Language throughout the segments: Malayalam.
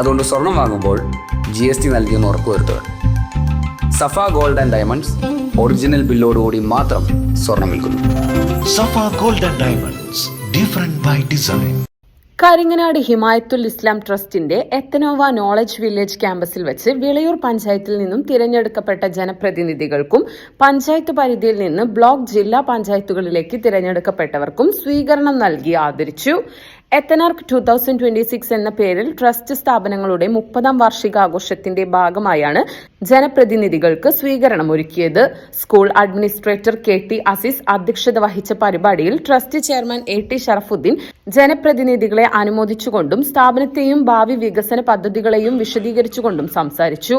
അതുകൊണ്ട് സ്വർണം വാങ്ങുമ്പോൾ ജി എസ് ടി നൽകിയെന്ന് ഉറപ്പുവരുത്തുക Safa gold and diamonds original ബില്ലോടുകൂടി മാത്രം സ്വർണം വിൽക്കുന്നു. Safa golden diamonds different by design Karinganad Himayathul Islam ട്രസ്റ്റിന്റെ എത്തനോവ നോളജ് വില്ലേജ് ക്യാമ്പസിൽ വെച്ച് വിളയൂർ പഞ്ചായത്തിൽ നിന്നും തിരഞ്ഞെടുക്കപ്പെട്ട ജനപ്രതിനിധികൾക്കും പഞ്ചായത്ത് പരിധിയിൽ നിന്ന് ബ്ലോക്ക് ജില്ലാ പഞ്ചായത്തുകളിലേക്ക് തിരഞ്ഞെടുക്കപ്പെട്ടവർക്കും സ്വീകരണം നൽകി ആദരിച്ചു. എത്തനാർക്ക് ടു തൗസൻഡ് ട്വന്റി സിക്സ് എന്ന പേരിൽ ട്രസ്റ്റ് സ്ഥാപനങ്ങളുടെ മുപ്പതാം വാർഷികാഘോഷത്തിന്റെ ഭാഗമായാണ് ജനപ്രതിനിധികൾക്ക് സ്വീകരണം ഒരുക്കിയത് school administrator K T Aziz അധ്യക്ഷത വഹിച്ച പരിപാടിയിൽ trust chairman A T Sharafuddin ജനപ്രതിനിധികളെ അനുമോദിച്ചുകൊണ്ടും സ്ഥാപനത്തെയും ഭാവി വികസന പദ്ധതികളെയും വിശദീകരിച്ചുകൊണ്ടും സംസാരിച്ചു.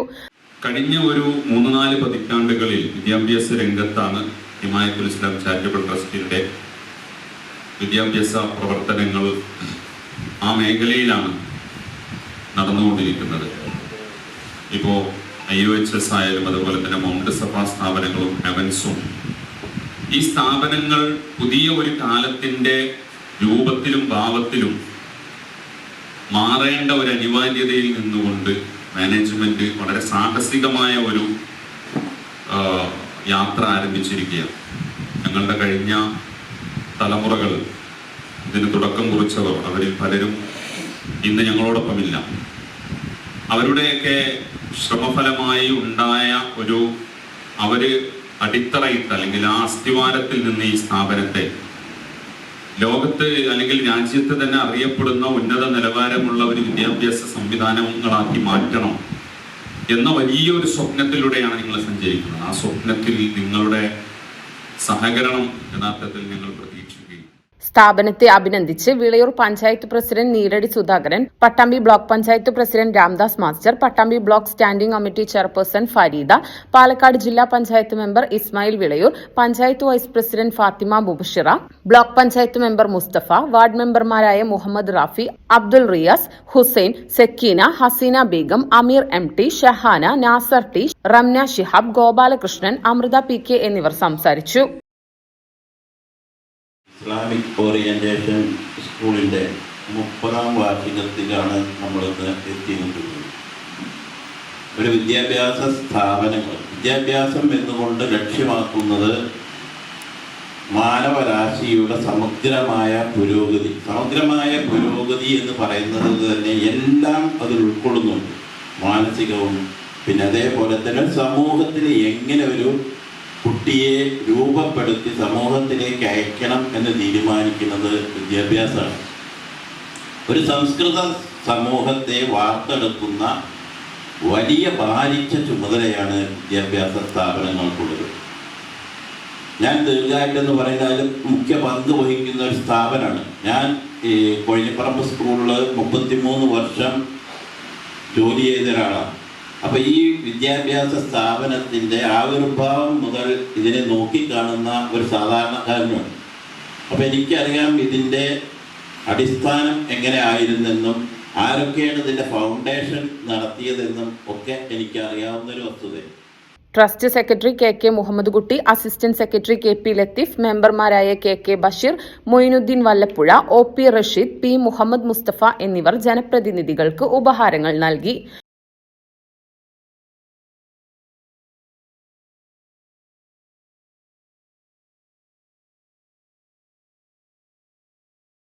കഴിഞ്ഞ ഒരു മൂന്ന് നാല് പതിറ്റാണ്ടുകളിൽ വിദ്യാഭ്യാസ രംഗത്താണ് ഹിമായത്തുൽ ഇസ്ലാം ചാരിറ്റബിൾ ട്രസ്റ്റിന്റെ വിദ്യാഭ്യാസ പ്രവർത്തനങ്ങൾ ആ മേഖലയിലാണ് നടന്നുകൊണ്ടിരിക്കുന്നത്. ഇപ്പോൾ ഐ ഒ എച്ച് എസ് ആയാലും അതുപോലെ തന്നെ മൗണ്ട് സഭാ സ്ഥാപനങ്ങളും ഹെവൻസും ഈ സ്ഥാപനങ്ങൾ പുതിയ ഒരു കാലത്തിന്റെ രൂപത്തിലും ഭാവത്തിലും മാറേണ്ട ഒരു അനിവാര്യതയിൽ നിന്നുകൊണ്ട് മാനേജ്മെന്റ് വളരെ സാഹസികമായ ഒരു യാത്ര ആരംഭിച്ചിരിക്കുകയാണ്. ഞങ്ങളുടെ കഴിഞ്ഞ തലമുറകൾ ഇതിന് തുടക്കം കുറിച്ചവർ അവരിൽ പലരും ഇന്ന് ഞങ്ങളോടൊപ്പമില്ല. അവരുടെയൊക്കെ ശ്രമഫലമായി ഉണ്ടായ ഒരു അവർ അടിത്തറയിട്ട് അല്ലെങ്കിൽ ആ അസ്ഥിവാരത്തിൽ നിന്ന് ഈ സ്ഥാപനത്തെ ലോകത്ത് അല്ലെങ്കിൽ രാജ്യത്ത് തന്നെ അറിയപ്പെടുന്ന ഉന്നത നിലവാരമുള്ള ഒരു വിദ്യാഭ്യാസ സംവിധാനങ്ങളാക്കി മാറ്റണം എന്ന വലിയൊരു സ്വപ്നത്തിലൂടെയാണ് നിങ്ങൾ സഞ്ചരിക്കുന്നത്. ആ സ്വപ്നത്തിൽ നിങ്ങളുടെ സഹകരണം യഥാർത്ഥത്തിൽ ഞങ്ങൾ പ്രതീക്ഷിക്കുകയും സ്ഥാപനത്തെ അഭിനന്ദിച്ച് Vilayur panchayat president Neeradi Sudhakaran Pattambi block panchayat president Ramdas master Pattambi block standing committee chairperson Fareeda Palakkad ജില്ലാ panchayat member Ismail Vilayur panchayat vice president Fathima Bubashira block panchayat member Musthafa ward മെമ്പർമാരായ Muhammad Rafi Abdul Riyas Hussain Sakkeena Haseena Begum Ameer M T Shahana Nasar T Ramna Shihab Gopalakrishnan Amritha P K എന്നിവർ സംസാരിച്ചു. ഇസ്ലാമിക് ഓറിയന്റേഷൻ സ്കൂളിന്റെ മുപ്പതാം വാർഷികത്തിലാണ് നമ്മളിന്ന് എത്തിയിരിക്കുന്നത്. ഒരു വിദ്യാഭ്യാസ സ്ഥാപനങ്ങൾ. വിദ്യാഭ്യാസം എന്നുകൊണ്ട് ലക്ഷ്യമാക്കുന്നത്? മാനവരാശിയുടെ സമഗ്രമായ പുരോഗതി. സമഗ്രമായ പുരോഗതി എന്ന് പറയുന്നത് തന്നെ എല്ലാം അതിൽ ഉൾക്കൊള്ളുന്നുണ്ട്. മാനസികവും പിന്നെ അതേപോലെ തന്നെ സമൂഹത്തിൽ എങ്ങനെ ഒരു കുട്ടിയെ രൂപപ്പെടുത്തി സമൂഹത്തിലേക്ക് അയക്കണം എന്ന് തീരുമാനിക്കുന്നത് വിദ്യാഭ്യാസമാണ്. ഒരു സംസ്കൃത സമൂഹത്തെ വാർത്തെടുക്കുന്ന വലിയ ഭാരിച്ച ചുമതലയാണ് വിദ്യാഭ്യാസ സ്ഥാപനങ്ങൾക്കുള്ളത്. ഞാൻ ദീർഘായിട്ട് എന്ന് അതിൽ മുഖ്യ പങ്ക് വഹിക്കുന്ന ഒരു സ്ഥാപനമാണ്. ഞാൻ ഈ കൊഴിഞ്ഞപ്പറമ്പ് സ്കൂളിൽ മുപ്പത്തിമൂന്ന് വർഷം ജോലി ചെയ്ത ഒരാളാണ്. അപ്പൊ ഈ വിദ്യാഭ്യാസ സ്ഥാപനത്തിന്റെ ആവിർഭാവം മുതൽ ഇതിനെ നോക്കിക്കാണുന്ന ഒരു സാധാരണക്കാരനാണ് അപ്പൊ എനിക്കറിയാം ഇതിന്റെ അടിസ്ഥാനം എങ്ങനെ ആയിരുന്നെന്നും ആരൊക്കെയാണ് ഇതിന്റെ ഫൗണ്ടേഷൻ നടത്തിയതെന്നും ഒക്കെ എനിക്ക് അറിയാവുന്ന ഒരു വസ്തുതയാണ്. Trust secretary K K Muhammad Kutty assistant secretary K P Latheef മെമ്പർമാരായ K K Basheer Moinuddeen Vallappuzha O P Rasheed P Muhammad Musthafa എന്നിവർ ജനപ്രതിനിധികൾക്ക് ഉപഹാരങ്ങൾ നൽകി.